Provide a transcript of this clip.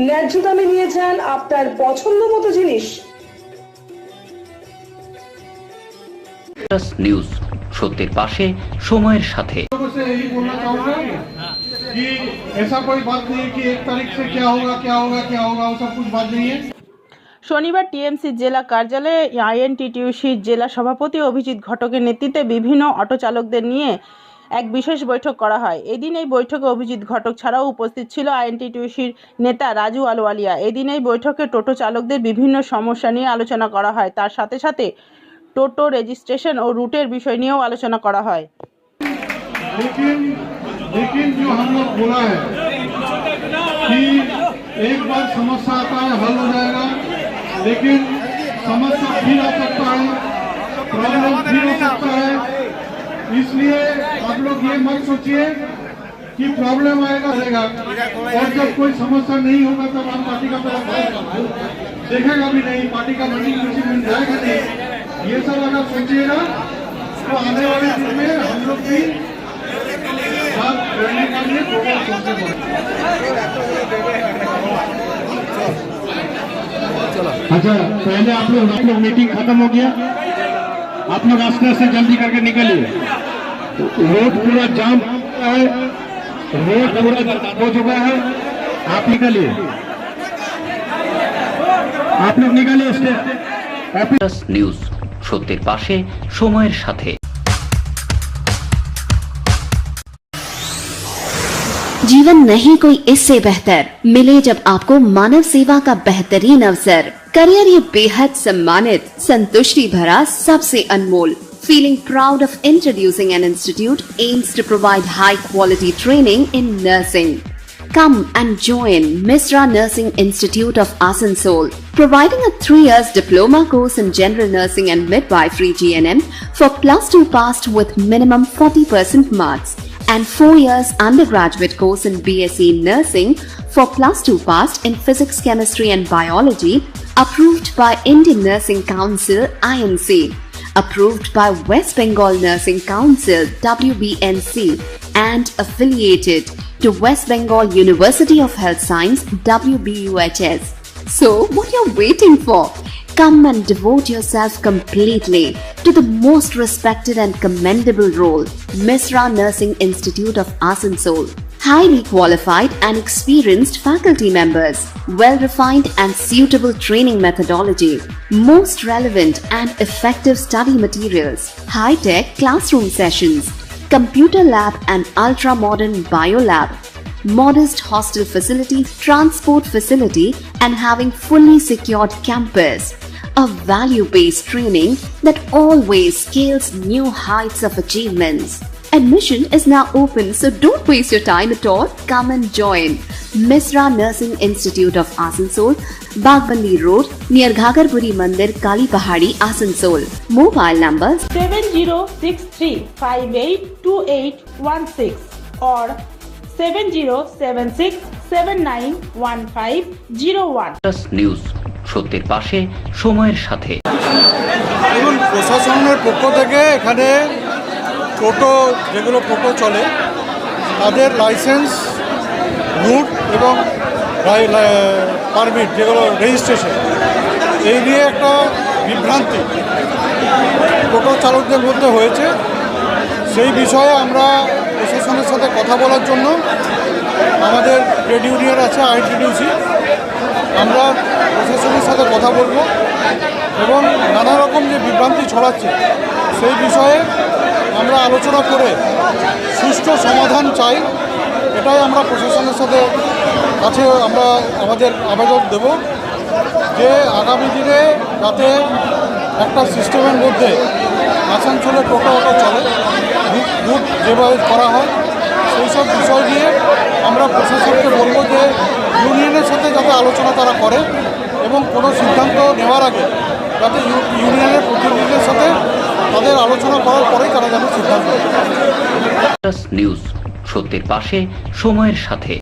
ন্যায্য দামে নিয়ে যান আপনার পছন্দ মতো জিনিস প্লাস নিউজ সত্যের পাশে সময়ের সাথে लोगों से यही बोलना चाहूंगा कि ऐसा कोई बात नहीं है कि एक तारीख से क्या होगा क्या होगा क्या होगा वो सब कुछ बात नहीं है শনিবার টিএমসি জেলা কার্যালয়ে আইএনটিটিউসির জেলা সভাপতি অভিজিৎ ঘটকের নেতৃত্বে বিভিন্ন অটো চালকদের নিয়ে এক বিশেষ বৈঠক করা হয় এদিন এই বৈঠকে অভিজিৎ ঘটক ছাড়াও উপস্থিত ছিল আইএনটিটিউসির নেতা রাজু আলওয়ালিয়া এদিন এই বৈঠকে টোটো চালকদের বিভিন্ন সমস্যা নিয়ে আলোচনা করা হয় তার সাথে সাথে টোটো রেজিস্ট্রেশন ও রুটের বিষয় নিয়েও আলোচনা করা হয় लेकिन लेकिन जो हम लोग बोला है कि एक बार समस्या आता है हल हो जाएगा लेकिन समस्या फिर आ सकता इसलिए आप लोग ये मत सोचिए कि प्रॉब्लम आएगा रहेगा और जब कोई समस्या नहीं होगा, तब हम पार्टी का पहला देखेगा भी नहीं, पार्टी का मीटिंग किसी में जाएगा नहीं। ये सब अगर सोचिएगा तो आने वाले दिन में हम लोग भी बात करने का लिए अच्छा पहले आप लोग आप लोग मीटिंग खत्म हो गया। आप लोग आस्ते आस्ते जल्दी करके निकलिए। रोड पूरा जाम है रोड पूरा जाम हो चुका है आप निकलिए आप लोग निकलिए स्टे- প্লাস নিউজ সত্যের পাশে সময়ের সাথে जीवन नहीं कोई इससे बेहतर मिले जब आपको मानव सेवा का बेहतरीन अवसर करियर ये बेहद सम्मानित संतुष्टि भरा सबसे अनमोल Feeling proud of introducing an institute aims to provide high quality training in nursing. Come and join Misra Nursing Institute of Asansol, providing a three years diploma course in general nursing and midwifery GNM for plus two passed with minimum 40% marks and 4 years undergraduate course in BSc Nursing for plus 2 passed in Physics, Chemistry and Biology approved by Indian Nursing Council INC approved by West Bengal Nursing Council WBNC and affiliated to West Bengal University of Health Science WBUHS so what are you're waiting for Come and devote yourself completely to the most respected and commendable role, Misra Nursing Institute of Asansol. Highly qualified and experienced faculty members, well refined and suitable training methodology, most relevant and effective study materials, high tech classroom sessions, computer lab and ultra modern biolab, modest hostel facility, transport facility, and having fully secured campus. A value based training that always scales new heights of achievements. Admission is now open, so don't waste your time at all. Come and join Misra Nursing Institute of Asansol, Bagbandi Road, near Ghagarpuri Mandir, Kali Pahadi, Asansol. Mobile numbers seven zero six three five eight two eight one six or seven zero seven six seven nine one five zero one plus news সত্যের পাশে সময়ের সাথে দেখুন প্রশাসনের পক্ষ থেকে এখানে টোটো, যেগুলো টোটো চলে, তাদের লাইসেন্স রুট এবং পারমিট যেগুলো রেজিস্ট্রেশন এই নিয়ে একটা বিভ্রান্তি টোটো চালকদের মধ্যে হয়েছে। সেই বিষয়ে আমরা প্রশাসনের সাথে কথা বলার জন্য আমাদের ট্রেড ইউনিয়ন আছে আইটিডিউসি আমরা প্রশাসনের সাথে কথা বলব এবং নানা রকম যে বিভ্রান্তি ছড়াচ্ছে, সেই বিষয়ে আমরা আলোচনা করে সুষ্ঠু সমাধান চাই, এটাই আমরা প্রশাসনের সাথে কাছে আমরা আমাদের আবেদন দেব যে আগামী দিনে যাতে একটা সিস্টেমের মধ্যে আসানসোলে টোটো অটো চলে, রুট যেভাবে করা হয় সেই সব বিষয় নিয়ে আমরা প্রশাসনকে বলব যে ইউনিয়নের সাথে যাতে আলোচনা তারা করে এবং কোনো সিদ্ধান্ত নেওয়ার আগে যাতে ইউ- ইউনিয়নের প্রতিনিধিদের সাথে তাদের আলোচনা করার পরেই তারা যেন সিদ্ধান্ত নিউজ সত্যের পাশে সময়ের সাথে।